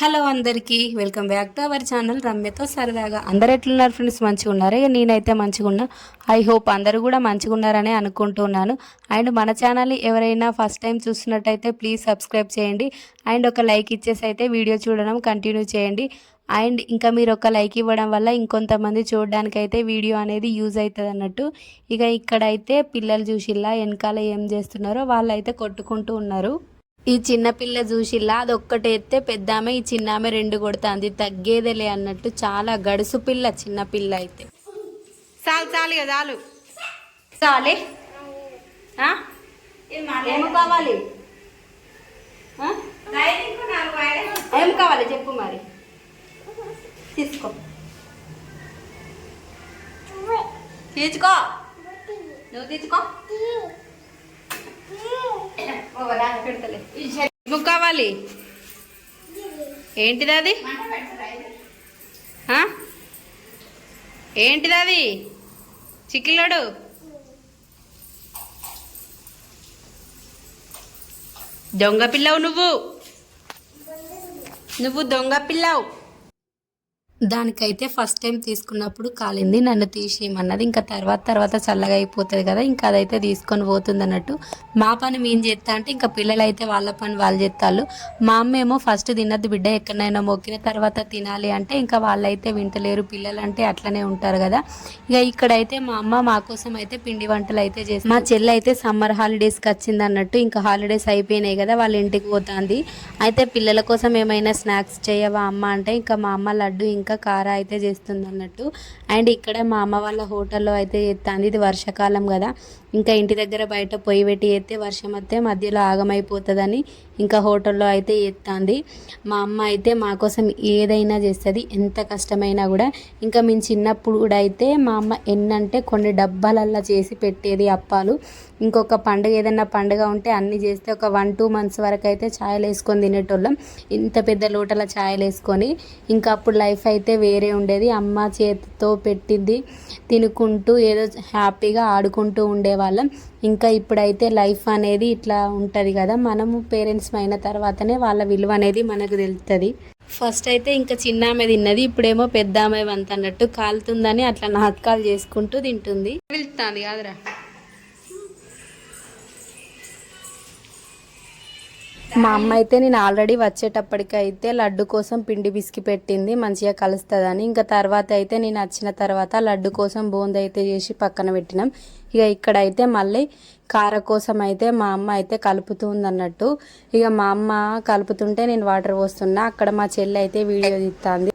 Hello అందరికీ welcome back to our channel. రమ్యతో సరదాగా అందరు ఎట్లున్నారు ఫ్రెండ్స్? మంచిగా ఉన్నారు? ఇక నేనైతే మంచిగా ఉన్నా. ఐ హోప్ అందరూ కూడా మంచిగా ఉన్నారని అనుకుంటున్నాను అండ్ మన ఛానల్ ఎవరైనా ఫస్ట్ టైం చూస్తున్నట్టయితే ప్లీజ్ సబ్స్క్రైబ్ చేయండి. అండ్ ఒక లైక్ ఇచ్చేసి అయితే వీడియో చూడడం కంటిన్యూ చేయండి. అండ్ ఇంకా మీరు ఒక లైక్ ఇవ్వడం వల్ల ఇంకొంతమంది చూడడానికైతే వీడియో అనేది యూజ్ అవుతుంది అన్నట్టు. ఇక ఇక్కడైతే పిల్లలు చూసిల్లా వెనకాల ఏం చేస్తున్నారో వాళ్ళు అయితే కొట్టుకుంటూ ఉన్నారు. ఈ చిన్న పిల్ల చూసిల్లా అది ఒక్కటి ఎత్తే పెద్ద ఆమె ఈ చిన్న ఆమె రెండు కొడుతుంది. తగ్గేదేలే అన్నట్టు చాలా గడుసు పిల్ల చిన్న పిల్ల అయితే. చాలు చాలు చాలు. చాలే? ఏం కావాలి? ఏం కావాలి చెప్పు మరి. తీసుకో. తీసుకో. నువ్వు తీసుకో. నువ్వు కావాలి? ఏంటిది అది ఆ? ఏంటిది అది చిక్కిలోడు? దొంగ పిల్లవు నువ్వు. నువ్వు దొంగ పిల్లవు. దానికైతే ఫస్ట్ టైం తీసుకున్నప్పుడు కాలింది నన్ను తీసేయమన్నది ఇంకా తర్వాత తర్వాత చల్లగా అయిపోతుంది కదా ఇంకా అదైతే తీసుకొని పోతుంది అన్నట్టు. మా పని మేము చేస్తా అంటే ఇంకా పిల్లలు అయితే వాళ్ళ పని వాళ్ళు చేస్తారు మా అమ్మ ఏమో ఫస్ట్ తినద్దు బిడ్డ ఎక్కడైనా మొక్కిన తర్వాత తినాలి అంటే ఇంకా వాళ్ళైతే వింటలేరు పిల్లలు అంటే అట్లనే ఉంటారు కదా. ఇక ఇక్కడైతే మా అమ్మ మా కోసం అయితే పిండి వంటలు అయితే చేసి మా చెల్లి అయితే సమ్మర్ హాలిడేస్కి వచ్చింది అన్నట్టు ఇంకా హాలిడేస్ అయిపోయినాయి కదా వాళ్ళ ఇంటికి పోతుంది. అయితే పిల్లల కోసం ఏమైనా స్నాక్స్ చేయవా అమ్మ అంటే ఇంకా మా అమ్మ లడ్డు ఇంకా కార అయితే చేస్తుంది అన్నట్టు అండ్ ఇక్కడ మా అమ్మ వాళ్ళ హోటల్లో అయితే చేస్తుంది ఇది వర్షాకాలం కదా. ఇంకా ఇంటి దగ్గర బయట పొయ్యి పెట్టి ఎత్తే వర్షం వస్తే మధ్యలో ఆగమైపోతుందని ఇంకా హోటల్లో అయితే చేస్తుంది మా అమ్మ అయితే మా కోసం ఏదైనా చేస్తుంది ఎంత కష్టమైనా కూడా. ఇంకా మేము చిన్నప్పుడు కూడా అయితే మా అమ్మ ఎన్నంటే కొన్ని డబ్బాలల్లా చేసి పెట్టేది అప్పాలు. ఇంకొక పండుగ ఏదైనా పండుగ ఉంటే అన్నీ చేస్తే ఒక వన్ టూ మంత్స్ వరకు అయితే ఛాయలు వేసుకొని తినేటోళ్ళం. ఇంత పెద్ద లోటల ఛాయలు వేసుకొని. ఇంకా అప్పుడు లైఫ్ అయితే అయితే వేరే ఉండేది. అమ్మ చేతితో పెట్టింది తినుకుంటూ ఏదో హ్యాపీగా ఆడుకుంటూ ఉండేవాళ్ళం. ఇంకా ఇప్పుడైతే లైఫ్ అనేది ఇట్లా ఉంటుంది కదా. మనము పేరెంట్స్ అయిన తర్వాతనే వాళ్ళ విలువ అనేది మనకు తెలుస్తుంది ఫస్ట్ అయితే ఇంకా చిన్న ఆమె తిన్నది. ఇప్పుడేమో పెద్ద ఆమె వంత అన్నట్టు కాలుతుందని అట్లా నాటకాలు చేసుకుంటూ తింటుంది. వెళ్తుంది కాదురా. మా అమ్మ అయితే నేను ఆల్రెడీ వచ్చేటప్పటికైతే లడ్డు కోసం పిండి బిస్కి పెట్టింది మంచిగా కలుస్తుందని. ఇంకా తర్వాత అయితే నేను వచ్చిన తర్వాత లడ్డు కోసం బూందీ అయితే చేసి పక్కన పెట్టినాం. ఇక ఇక్కడైతే మళ్ళీ కార కోసం అయితే మా అమ్మ అయితే కలుపుతుంది అన్నట్టు ఇక మా అమ్మ కలుపుతుంటే నేను వాటర్ పోస్తున్నా. అక్కడ మా చెల్లి అయితే వీడియో తీస్తుంది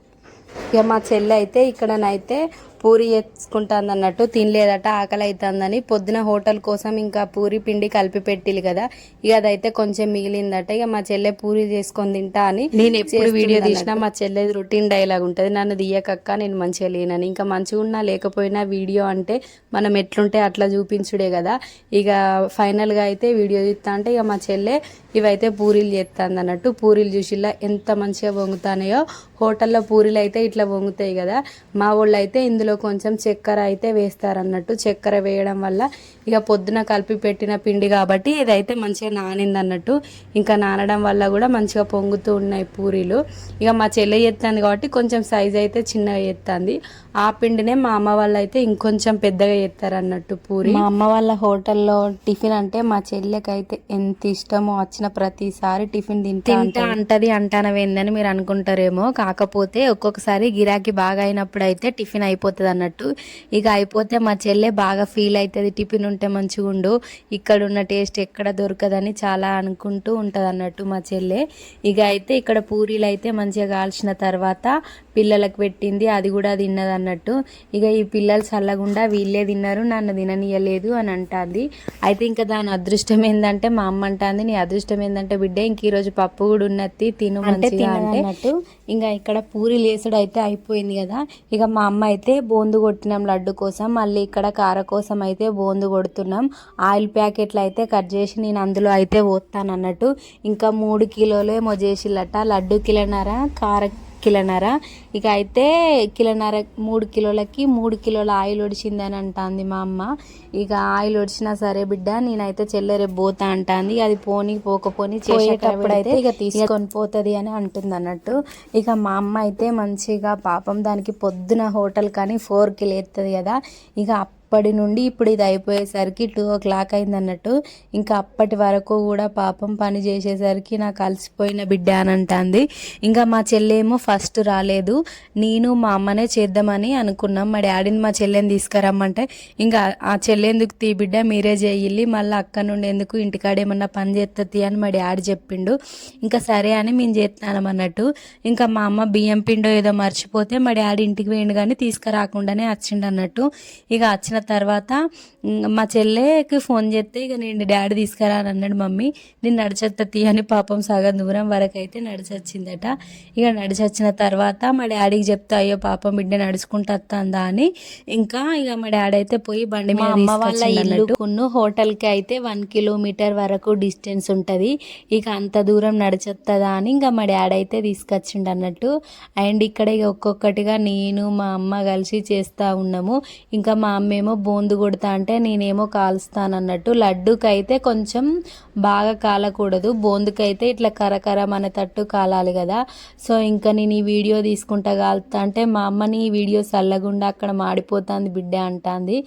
ఇక మా చెల్లి అయితే ఇక్కడనైతే పూరి చేసుకుంటుంది అన్నట్టు తినలేదట ఆకలి అవుతుందని పొద్దున హోటల్ కోసం ఇంకా పూరి పిండి కలిపి పెట్టిలు కదా. ఇక అదైతే కొంచెం మిగిలిందట. ఇక మా చెల్లె పూరి చేసుకొని తింటా అని నేను ఎప్పుడు వీడియో తీసినా మా చెల్లె రొటీన్ డైలాగ్ ఉంటుంది. నన్ను దియ్యకక్క నేను మంచిగా లేనని. ఇంకా మంచిగా ఉన్నా లేకపోయినా వీడియో అంటే మనం ఎట్లుంటే అట్లా చూపించుడే కదా. ఇక ఫైనల్గా అయితే వీడియో తీస్తా అంటే ఇక మా చెల్లె ఇవైతే పూరీలు చేస్తుంది అన్నట్టు పూరీలు చూసిలా ఎంత మంచిగా పొంగుతానాయో. హోటల్లో పూరీలు అయితే ఇట్లా పొంగుతాయి కదా. మా వాళ్ళు అయితే ఇందులో కొంచెం చక్కెర అయితే వేస్తారన్నట్టు చక్కెర వేయడం వల్ల ఇక పొద్దున కలిపి పెట్టిన పిండి కాబట్టి ఇదైతే మంచిగా నానింది అన్నట్టు ఇంకా నానడం వల్ల కూడా మంచిగా పొంగుతూ ఉన్నాయి పూరీలు. ఇక మా చెల్లె ఎత్తుంది కాబట్టి కొంచెం సైజ్ అయితే చిన్నగా ఎత్తాంది. ఆ పిండినే మా అమ్మ వాళ్ళు అయితే ఇంకొంచెం పెద్దగా ఎత్తారు అన్నట్టు పూరి. మా అమ్మ వాళ్ళ హోటల్లో టిఫిన్ అంటే మా చెల్లెకైతే ఎంత ఇష్టమో వచ్చిన ప్రతిసారి టిఫిన్ తింటా తింటా అంటది. అంటానవేందని మీరు అనుకుంటారేమో. కాకపోతే ఒక్కొక్కసారి గిరాకీ బాగా అయినప్పుడు అయితే టిఫిన్ అయిపోతుంది అన్నట్టు ఇక అయిపోతే మా చెల్లె బాగా ఫీల్ అవుతుంది టిఫిన్ ఉంటే మంచిగా ఉండు ఇక్కడ ఉన్న టేస్ట్ ఎక్కడ దొరకదని చాలా అనుకుంటూ ఉంటుంది అన్నట్టు మా చెల్లె. ఇక అయితే ఇక్కడ పూరీలు అయితే మంచిగా కాల్చిన తర్వాత పిల్లలకు పెట్టింది అది కూడా తిన్నది అన్నట్టు. ఇక ఈ పిల్లలు చల్లగుండా వీళ్ళే తిన్నారు నన్ను తిననీయలేదు అని అంటుంది. అయితే ఇంకా దాని అదృష్టం ఏంటంటే మా అమ్మ అంటుంది నీ అదృష్టం ఏంటంటే బిడ్డ ఇంక ఈరోజు పప్పు కూడా ఉన్నది తిను అంటే ఇంకా ఇక్కడ పూరీలు వేసుడు అయితే అయిపోయింది కదా. ఇక మా అమ్మ అయితే బోందు కొట్టినాం లడ్డు కోసం మళ్ళీ ఇక్కడ కార కోసం అయితే బోందు కొడుతున్నాం. ఆయిల్ ప్యాకెట్లు అయితే కట్ చేసి నేను అందులో అయితే పోతాను అన్నట్టు. ఇంకా మూడు కిలోలు ఏమో చేసిల్లట లడ్డు కిలోన్నర కార కిలోన్నర ఇక అయితే కిలోన్నర మూడు కిలోలకి మూడు కిలోల ఆయిల్ ఒడిచిందని అంటుంది మా అమ్మ. ఇక ఆయిల్ ఒడిచినా సరే బిడ్డ నేనైతే చెల్లె రేపు పోతా అంటాంది. అది పోనీ పోకపోని చేసేటప్పుడు అయితే ఇక తీసుకొని పోతుంది అని అంటుంది అన్నట్టు. ఇక మా అమ్మ అయితే మంచిగా పాపం దానికి పొద్దున హోటల్ కానీ ఫోర్కి లేస్తుంది కదా. ఇక అప్పటి నుండి ఇప్పుడు ఇది అయిపోయేసరికి టూ ఓ క్లాక్ అయింది అన్నట్టు ఇంకా అప్పటి వరకు కూడా పాపం పని చేసేసరికి నాకు అలసిపోయిన బిడ్డ అని అంటుంది. ఇంకా మా చెల్లేమో ఫస్ట్ రాలేదు. నేను మా అమ్మనే చేద్దామని అనుకున్నాం. మా డాడీని మా చెల్లెని తీసుకురమ్మంటే ఇంకా ఆ చెల్లెందుకు తీ బిడ్డ మీరే చేయాలి మళ్ళీ అక్క నుండి ఎందుకు ఇంటికాడ ఏమన్నా పని చేస్తుంది అని మా డాడీ చెప్పిండు. ఇంకా సరే అని మేము చేస్తున్నాం అన్నట్టు. ఇంకా మా అమ్మ బియ్యం పిండో ఏదో మర్చిపోతే మా డాడీ ఇంటికి వేయండు కానీ తీసుకురాకుండానే వచ్చిండు అన్నట్టు. ఇక వచ్చిన తర్వాత మా చెల్లెకి ఫోన్ చేస్తే ఇక నేను డాడీ తీసుకురా అని అన్నాడు మమ్మీ. నేను నడిచొత్త అని పాపం సగం దూరం వరకు అయితే నడిచొచ్చిందట. ఇక నడిచొచ్చిన తర్వాత మా డాడీకి చెప్తా అయ్యో పాపం బిడ్డ నడుచుకుంటా వస్తుందా అని. ఇంకా ఇక మా డాడీ అయితే పోయి బండి మీద అమ్మ వాళ్ళ ఇల్లు హోటల్కి అయితే వన్ కిలోమీటర్ వరకు డిస్టెన్స్ ఉంటుంది. ఇక అంత దూరం నడిచొస్తుందా అని ఇంకా మా డాడీ అయితే తీసుకొచ్చిండు అన్నట్టు. అండ్ ఇక్కడ ఇక ఒక్కొక్కటిగా నేను మా అమ్మ కలిసి చేస్తూ ఉన్నాము. ఇంకా మా అమ్మ ఏమో బూందు కొడతా అంటే నేనేమో కాలుస్తాను అన్నట్టు అయితే కొంచెం బాగా కాలకూడదు. బోందుకైతే ఇట్లా కరకర మన తట్టు కాలాలి కదా. సో ఇంకా నేను ఈ వీడియో తీసుకుంటా కాలుతా అంటే మా అమ్మని ఈ వీడియో చల్లగుండా అక్కడ మాడిపోతుంది బిడ్డ అంటుంది.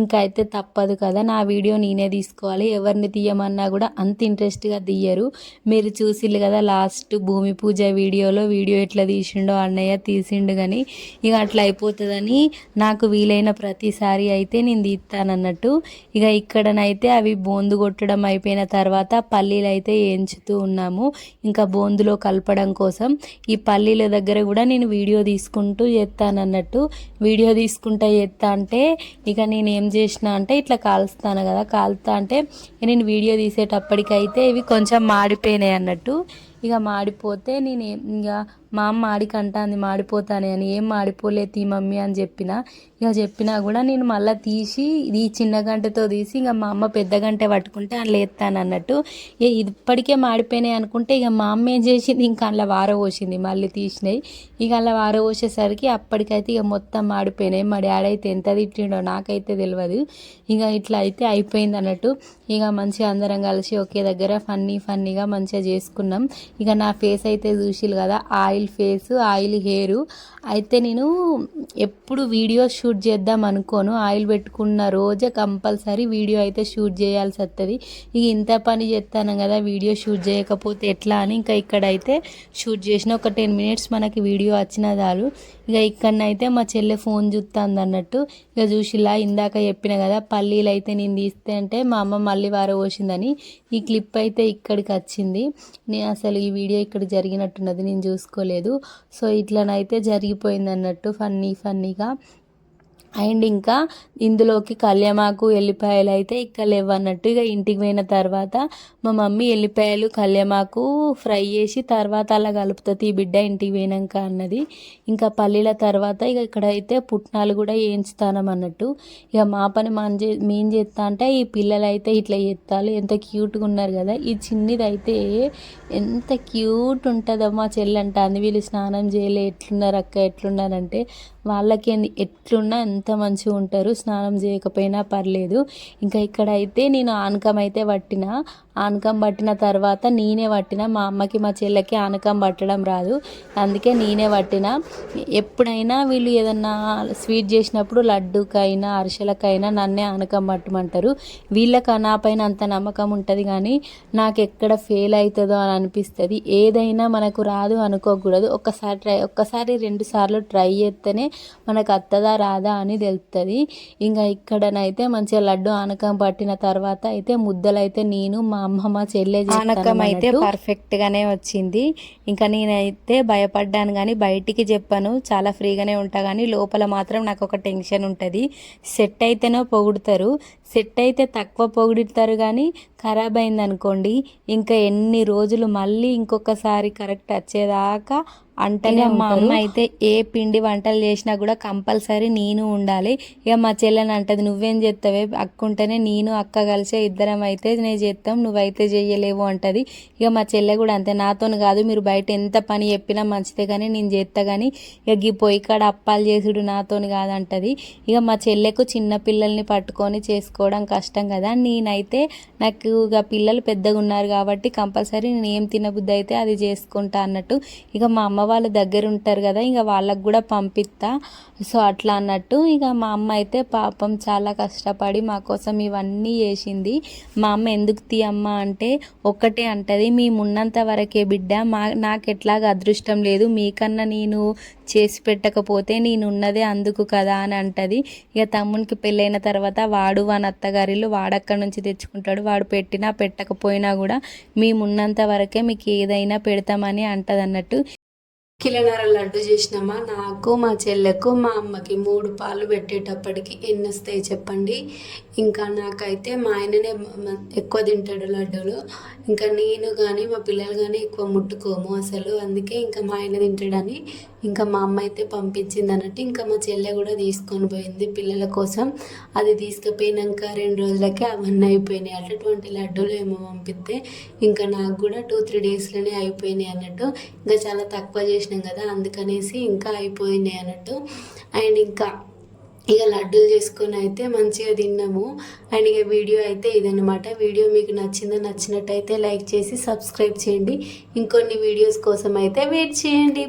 ఇంకా అయితే తప్పదు కదా నా వీడియో నేనే తీసుకోవాలి. ఎవరిని తీయమన్నా కూడా అంత ఇంట్రెస్ట్గా తీయరు. మీరు చూసిల్లు కదా లాస్ట్ భూమి పూజ వీడియోలో వీడియో ఎట్లా తీసిండో అన్నయ్య తీసిండు కానీ ఇక అట్లా అయిపోతుందని నాకు వీలైన ప్రతిసారి అయితే నేను తీస్తానన్నట్టు. ఇక ఇక్కడనైతే అవి బోందు కొట్టడం అయిపోయిన తర్వాత పల్లీలు అయితే ఎంచుతూ ఉన్నాము. ఇంకా బోందులో కలపడం కోసం. ఈ పల్లీల దగ్గర కూడా నేను వీడియో తీసుకుంటూ చేస్తానన్నట్టు. వీడియో తీసుకుంటా చేస్తా అంటే ఇక నేను ఏం చేసిన అంటే ఇట్లా కాలుస్తాను కదా కాలుతా అంటే నేను వీడియో తీసేటప్పటికైతే ఇవి కొంచెం మాడిపోయినాయి అన్నట్టు. ఇక మాడిపోతే నేను ఏం- ఇక మా అమ్మ మాడికి అంటాంది మాడిపోతానే అని ఏం మాడిపోలే తీ మమ్మీ అని చెప్పిన ఇక చెప్పినా కూడా నేను మళ్ళీ తీసి ఇది చిన్న గంటతో తీసి ఇక మా అమ్మ పెద్ద గంట పట్టుకుంటే అందులో ఎత్తాను అన్నట్టు. ఇక ఇప్పటికే మాడిపోయినాయి అనుకుంటే ఇక మా అమ్మ ఏం చేసింది? ఇంకా అందులో వార పోసింది మళ్ళీ తీసినాయి. ఇక అలా వార పోసేసరికి అప్పటికైతే ఇక మొత్తం మాడిపోయినాయి. మా డాడీ అయితే ఎంత తిట్టిండో నాకైతే తెలియదు ఇక ఇట్లా అయితే అయిపోయింది అన్నట్టు. ఇక మంచిగా అందరం కలిసి ఒకే దగ్గర ఫన్నీ ఫన్నీగా మంచిగా చేసుకున్నాం. ఇక నా ఫేస్ అయితే చూసిలు కదా ఆయిల్ ఫేస్ ఆయిల్ హెయిర్ అయితే నేను ఎప్పుడు వీడియో షూట్ చేద్దాం అనుకోను. ఆయిల్ పెట్టుకున్న రోజే కంపల్సరీ వీడియో అయితే షూట్ చేయాల్సి వస్తుంది ఇక ఇంత పని చేస్తాను కదా వీడియో షూట్ చేయకపోతే ఎట్లా అని ఇంకా ఇక్కడైతే షూట్ చేసిన ఒక టెన్ మినిట్స్ మనకి వీడియో వచ్చిన చాలు. ఇక ఇక్కడనైతే మా చెల్లె ఫోన్ చూస్తుంది అన్నట్టు ఇక చూసిలా ఇందాక చెప్పిన కదా పల్లీలు అయితే నేను తీస్తే అంటే మా అమ్మ మళ్ళీ వార పోసిందని. ఈ క్లిప్ అయితే ఇక్కడికి వచ్చింది నేను అసలు ఈ వీడియో ఇక్కడ జరిగినట్టున్నది నేను చూసుకోలేదు. సో ఇట్లనైతే జరిగిపోయింది అన్నట్టు ఫన్నీ ఫన్నీగా. అండ్ ఇంకా ఇందులోకి కళ్యామాకు ఎల్లిపాయలు అయితే ఇక్కడ లేవన్నట్టు ఇక ఇంటికి పోయిన తర్వాత మా మమ్మీ ఎల్లిపాయలు కళ్యామాకు ఫ్రై చేసి తర్వాత అలా కలుపుతుంది ఈ బిడ్డ ఇంటికి పోయినాక అన్నది. ఇంకా పల్లీల తర్వాత ఇక ఇక్కడైతే పుట్నాలు కూడా వేయించుతానం అన్నట్టు. ఇక మా పని మన చే మేం చేస్తా అంటే ఈ పిల్లలు అయితే ఇట్లా చేస్తారు ఎంత క్యూట్గా ఉన్నారు కదా. ఈ చిన్నది అయితే ఎంత క్యూట్ ఉంటుందో మా చెల్లంట. అంటుంది వీళ్ళు స్నానం చేయలే ఎట్లున్నారు అక్క ఎట్లున్నారంటే వాళ్ళకి ఎట్లున్నా ఎంత మంచిగా ఉంటారు స్నానం చేయకపోయినా పర్లేదు. ఇంకా ఇక్కడ అయితే నేను ఆనకం అయితే పట్టిన. ఆనకం పట్టిన తర్వాత నేనే పట్టిన మా అమ్మకి మా చెల్లెకి ఆనకం పట్టడం రాదు. అందుకే నేనే పట్టిన. ఎప్పుడైనా వీళ్ళు ఏదన్నా స్వీట్ చేసినప్పుడు లడ్డుకైనా అరిసెలకైనా నన్నే ఆనకం పట్టమంటారు. వీళ్ళకి నా పైన అంత నమ్మకం ఉంటుంది కానీ నాకు ఎక్కడ ఫెయిల్ అవుతుందో అని అనిపిస్తుంది. ఏదైనా మనకు రాదు అనుకోకూడదు. ఒక్కసారి ట్రై ఒక్కసారి రెండు సార్లు ట్రై చేస్తేనే మనకు అత్తదా రాదా అని తెలుస్తుంది ఇంకా ఇక్కడనైతే మంచిగా లడ్డు ఆనకం పట్టిన తర్వాత అయితే ముద్దలు అయితే నేను మా అమ్మ మా చెల్లె ఆనకం అయితే పర్ఫెక్ట్ గానే వచ్చింది. ఇంకా నేనైతే భయపడ్డాను కానీ బయటికి చెప్పాను. చాలా ఫ్రీగానే ఉంటా కానీ లోపల మాత్రం నాకు ఒక టెన్షన్ ఉంటుంది. సెట్ అయితేనో పొగుడుతారు. సెట్ అయితే తక్కువ పొగుడుతారు కానీ ఖరాబ్ అయింది అనుకోండి ఇంకా ఎన్ని రోజులు మళ్ళీ ఇంకొకసారి కరెక్ట్ వచ్చేదాకా అంటేనే మా అమ్మ అయితే ఏ పిండి వంటలు చేసినా కూడా కంపల్సరీ నేను ఉండాలి. ఇక మా చెల్లెని అంటది నువ్వేం చేస్తావే అక్క ఉంటేనే నేను అక్క కలిసే ఇద్దరం అయితే నేను చేస్తాం నువ్వైతే చెయ్యలేవు అంటది. ఇక మా చెల్లె కూడా అంతే నాతోని కాదు మీరు బయట ఎంత పని చెప్పినా మంచిదే కానీ నేను చేస్తా కానీ ఇక ఈ పొయ్యి కాడ అప్పాలు చేసుడు నాతోని కాదంటది. ఇక మా చెల్లెకు చిన్న పిల్లల్ని పట్టుకొని చేసుకోవడం కష్టం కదా. నేనైతే నాకు ఇక పిల్లలు పెద్దగా ఉన్నారు కాబట్టి కంపల్సరీ నేను ఏం తినబుద్ధి అయితే అది చేసుకుంటా అన్నట్టు. ఇక మా అమ్మ వాళ్ళ దగ్గర ఉంటారు కదా ఇక వాళ్ళకు కూడా పంపిస్తా. సో అట్లా అన్నట్టు ఇక మా అమ్మ అయితే పాపం చాలా కష్టపడి మా కోసం ఇవన్నీ చేసింది. మా అమ్మ ఎందుకు తీ అమ్మ అంటే ఒక్కటే అంటది మేము ఉన్నంత వరకే బిడ్డ మా నాకు ఎట్లాగా అదృష్టం లేదు మీకన్నా నేను చేసి పెట్టకపోతే నేను ఉన్నదే అందుకు కదా అని అంటది. ఇక తమ్మునికి పెళ్ళైన తర్వాత వాడు వాని అత్తగారిలు వాడక్కడి నుంచి తెచ్చుకుంటాడు. వాడు పెట్టినా పెట్టకపోయినా కూడా మేము ఉన్నంత వరకే మీకు ఏదైనా పెడతామని అంటదన్నట్టు. అన్నట్టు లడ్డు చేసినామా? నాకు మా చెల్లెకు మా అమ్మకి మూడు పాలు పెట్టేటప్పటికి ఎన్ని వస్తాయి చెప్పండి. ఇంకా నాకైతే మా ఆయననే ఎక్కువ తింటాడు లడ్డూలు. ఇంకా నేను కానీ మా పిల్లలు కానీ ఎక్కువ ముట్టుకోము అసలు. అందుకే ఇంకా మా ఆయన తింటాడని ఇంకా మా అమ్మ అయితే పంపించింది అన్నట్టు ఇంకా మా చెల్లె కూడా తీసుకొని పోయింది పిల్లల కోసం. అది తీసుకుపోయినాక రెండు రోజులకే అవన్నీ అయిపోయినాయి అటువంటి లడ్డూలు ఏమో పంపిస్తే ఇంకా నాకు కూడా టూ త్రీ డేస్లోనే అయిపోయినాయి అన్నట్టు. ఇంకా చాలా తక్కువ చేసినాం కదా అందుకనేసి ఇంకా అయిపోయినాయి అన్నట్టు. అండ్ ఇంకా ఇక లడ్డూలు చేసుకొని అయితే మంచిగా తిన్నాము. అండ్ ఇక వీడియో అయితే ఇదనమాట వీడియో మీకు నచ్చిందో నచ్చినట్టయితే లైక్ చేసి సబ్స్క్రైబ్ చేయండి. ఇంకొన్ని వీడియోస్ కోసం అయితే వెయిట్ చేయండి.